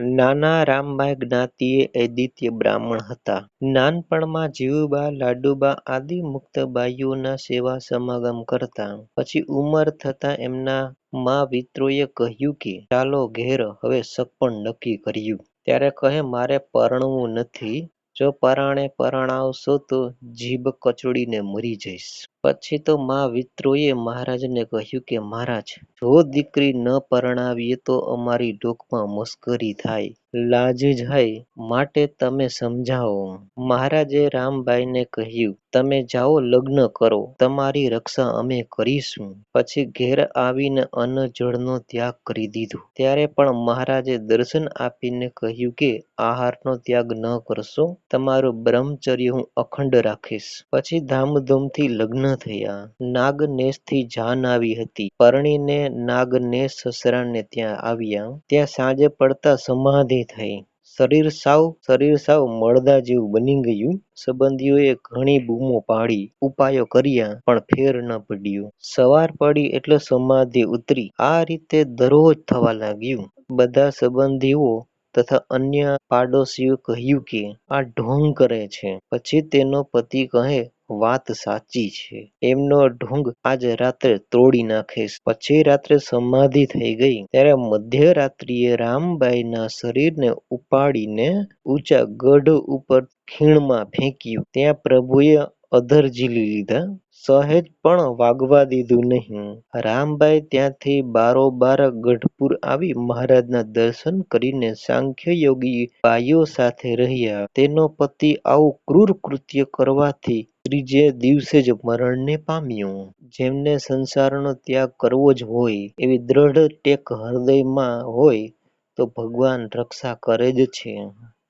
નાના રામબાઈ જ્ઞાતિએ આદિત્ય બ્રાહ્મણ હતા. નાનપણમાં જીવુબા લાડુબા આદિ મુક્ત બાઈઓના સેવા સમાગમ કરતા. પછી ઉંમર થતાં એમના માવિત્રોએ કહ્યું કે, ચાલો ઘેર, હવે સગપણ નક્કી કર્યું. ત્યારે કહે, મારે પરણવું નથી. જો પરાણે પરણાવશો તો જીભ કચડીને મરી જઈશ. પછી તો મા-વિત્રોએ મહારાજને કહ્યું કે, મહારાજ જો દીકરી ન પરણાવીએ તો અમારી ડોકમાં મશ્કરી થાય, લાજ જાય માટે તમે સમજાવો. મહારાજે રામબાઈને કહ્યું તમે જાઓ લગ્ન કરો તમારી રક્ષા અમે કરીશું. પછી ઘેર આવીને અન્ન જળનો ત્યાગ કરી દીધો. ત્યારે પણ મહારાજે દર્શન આપીને કહ્યું કે આહારનો ત્યાગ ન કરશો તમારું બ્રહ્મચર્ય હું અખંડ રાખીશ. પછી ધામધૂમથી લગ્ન થયા. નાગનેશથી જાન આવી હતી. પરણીને નાગનેશ સસરાને ત્યાં આવ્યા. ત્યાં સાંજે પડતા સમાધિ થઈ. શરીર સાવ શરીર સાવ મળદા જેવું બની ગયું. સંબંધીઓએ ઘણી બૂમો પાડી, ઉપાયો કર્યા પણ ફેર ન પડ્યું સવાર પડી એટલે સમાધિ ઉતરી. આ રીતે દરરોજ થવા લાગ્યું. બધા સંબંધીઓ તથા અન્ય પાડોશીઓ કહ્યું કે આ ઢોંગ કરે છે. પછી તેનો પતિ કહે વાત સાચી છે. એમનો ઢોંગ આજ રાત્રે તોડી નાખીશ. પછી રાત્રે સમાધિ થઈ ગઈ. ત્યારે મધ્યરાત્રિએ રામબાઈના શરીરને ઉપાડીને ઊંચા ગઢ ઉપર ખીણમાં ફેંક્યું. ત્યાં પ્રભુએ અધર ઝીલી લીધા. સહેજ પણ વાગવા દીધું નહીં. રામબાઈ ત્યાંથી બારોબાર ગઢપુર આવી મહારાજના દર્શન કરીને સાંખ્યયોગી ભાઈઓ સાથે રહ્યા. તેનો પતિ આવું ક્રૂર કૃત્ય કરવાથી ત્રીજે દિવસે જ મરણને પામ્યો. જેમને સંસારનો ત્યાગ કરવો જ હોય, એવી દ્રઢ ટેક હૃદયમાં હોય, તો ભગવાન રક્ષા કરે જ છે.